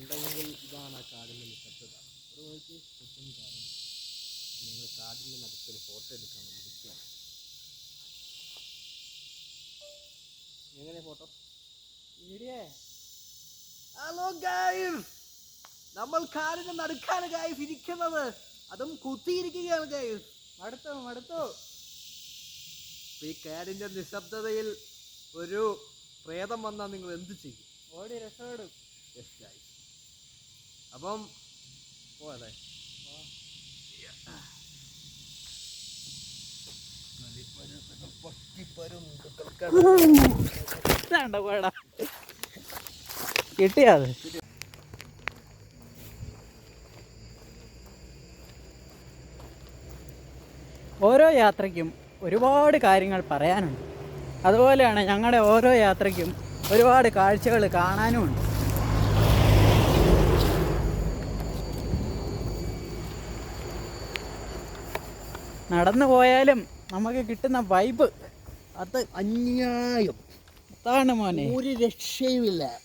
ഉണ്ടെങ്കിൽ ഇതാണ് ആ കാടിന്റെ നിശബ്ദത ഒരു നോക്കി ചുറ്റും കാണും നിങ്ങൾ കാടിന്റെ നടുക്കൊരു ഫോട്ടോ എടുക്കാൻ വേണ്ടിയിരിക്കുകയാണ് എങ്ങനെ ഫോട്ടോ? ഹലോ ഗൈസ് നമ്മൾ കാടിന്റെ നടുക്കാണ് ഗൈസ് ഇരിക്കുന്നത്. അതും കുത്തിയിരിക്കുകയാണ് ഗൈസ് മടുത്തോ മടുത്തോ. ഈ കാടിന്റെ നിശബ്ദതയിൽ ഒരു പ്രേതം വന്നാൽ നിങ്ങൾ എന്ത് ചെയ്യും? ഓടി രക്ഷപ്പെടും. യെസ് ഗൈസ് അപ്പം പോടാ കിട്ടിയത് ഓരോ യാത്രയ്ക്കും ഒരുപാട് കാര്യങ്ങൾ പറയാനുണ്ട്. അതുപോലെയാണ് ഞങ്ങളുടെ ഓരോ യാത്രയ്ക്കും ഒരുപാട് കാഴ്ചകൾ കാണാനുമുണ്ട്. നടന്നു പോയാലും നമുക്ക് കിട്ടുന്ന വൈബ് അത് അന്യായം. അതാണ് മോനെ. ഒരു രക്ഷയുമില്ല.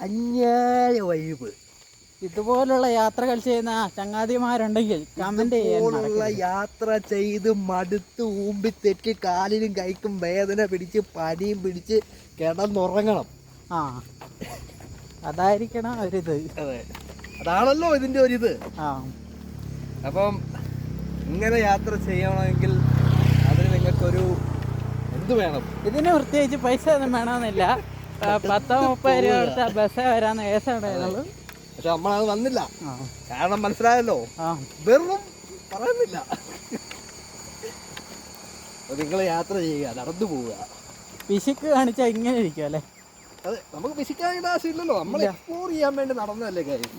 അന്യായ വൈബ് ഇതുപോലുള്ള യാത്രകൾ ചെയ്യുന്ന ചങ്ങാതിമാരുണ്ടെങ്കിൽ കമന്റ് മറക്കരുത്. യാത്ര ചെയ്ത് മടുത്ത് ഊമ്പി തെറ്റി കാലിനും കൈക്കും വേദന പിടിച്ച് പനിയും പിടിച്ച് കിടന്നുറങ്ങണം. ആ. അതായിരിക്കണം ഒരിത്. അതെ. അതാണല്ലോ ഇതിന്റെ ഒരിത്. ആ. അപ്പം ഇങ്ങനെ യാത്ര ചെയ്യണമെങ്കിൽ അതിന് നിങ്ങൾക്കൊരു എന്ത് വേണം? ഇതിന് പ്രത്യേകിച്ച് പൈസ ഒന്നും വേണമെന്നില്ല. പത്തോ മുപ്പത് രൂപ കൊടുത്ത ബസ്സേ വരാന്ന് കേസ് പക്ഷെ നമ്മളത് വന്നില്ല. കാരണം മനസ്സിലായല്ലോ? വെറും പറയുന്നില്ല. നിങ്ങൾ യാത്ര ചെയ്യുക നടന്നു പോവുക. പിശുക്ക് കാണിച്ചാൽ ഇങ്ങനെ ഇരിക്കും അല്ലേ? അതെ. നമുക്ക് വിശിക്കാനുള്ള ആവശ്യമില്ലല്ലോ. നമ്മൾ. എക്സ്പ്ലോർ ചെയ്യാൻ വേണ്ടി നടന്നതല്ലേ കാര്യം?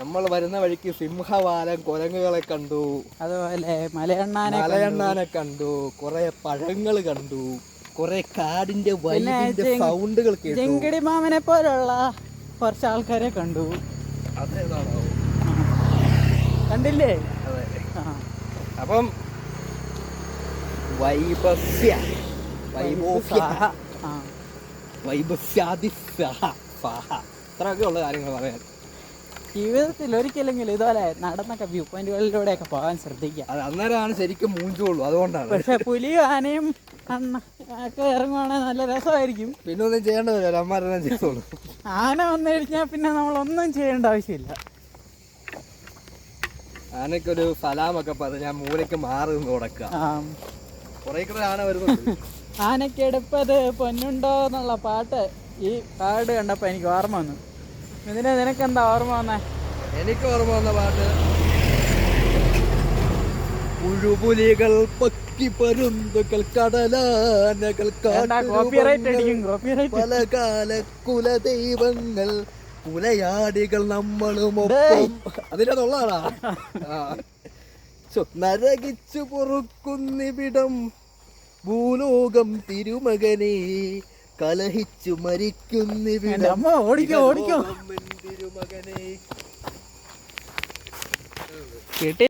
നമ്മൾ വരുന്ന വഴിക്ക് സിംഹവാലം കുരങ്ങുകളെ കണ്ടു. അതുപോലെ മലയണ്ണാനെ കണ്ടു. മലയണ്ണാനെ കണ്ടു. കുറെ പഴങ്ങൾ കണ്ടു. കുറെ കാടിന്റെ സൗണ്ടുകൾ കേട്ടു. ചെങ്കിടി മാമനെ പോലുള്ള കുറച്ച് ആൾക്കാരെ കണ്ടു. അതേതാണോ? കണ്ടില്ലേ? അപ്പം വൈബസ്യ വൈബോഫ്യ സാഹ. സഹ അത്രയൊക്കെ ഉള്ള കാര്യങ്ങൾ പറയാൻ. ജീവിതത്തിൽ ഒരിക്കലെങ്കിലും ഇതുപോലെ നടന്നൊക്കെ വ്യൂ പോയിന്റുകളിലൂടെയൊക്കെ പോകാൻ ശ്രദ്ധിക്കുക. അത് അന്നേരമാണ് ശരിക്കും മൂഞ്ചുള്ളൂ അതുകൊണ്ടാണ്. പക്ഷെ പുലിയും ആനയും അന്ന ഒക്കെ ഇറങ്ങുവാണെങ്കിൽ നല്ല രസമായിരിക്കും. പിന്നെ ഒന്നും ചെയ്യേണ്ട വരില്ല. അമ്മമാരെല്ലാം ചെയ്തോളൂ. ആന വന്നു കഴിഞ്ഞാൽ പിന്നെ നമ്മളൊന്നും ചെയ്യേണ്ട ആവശ്യമില്ല. ആനക്കൊരു സലാമൊക്കെ പറഞ്ഞ് ഞാൻ മൂലയ്ക്ക് മാറി നിന്ന് കുറെ ആന വരുന്നുണ്ട്. ആനക്കെടുപ്പത് പൊന്നുണ്ടോ എന്നുള്ള പാട്ട് ഈ പാട് കണ്ടപ്പോൾ എനിക്ക് ഓർമ്മ വന്നു. ഇതിന് നിനക്കെന്താ ഓർമ്മ വന്നേ? എനിക്ക് ഓർമ്മ വന്ന പാട്ട്. പുഴുപുലികൾ പക്കി പരുന്തുകൾ കടലാനകൾ പല കാല കുലദൈവങ്ങൾ കുലയാടികൾ നമ്മളും ഒപ്പം. അതിനകത്തുള്ളതാണാ ആ. ചോ, നരകിച്ചു പൊറുക്കുന്നിവിടം ഭൂലോകം തിരുമകനെ കലഹിച്ചു മരിക്കുന്നിവിടെ അമ്മ ഓടിക്കോ ഓടിക്കോ. തിരുമകനെ കിട്ടി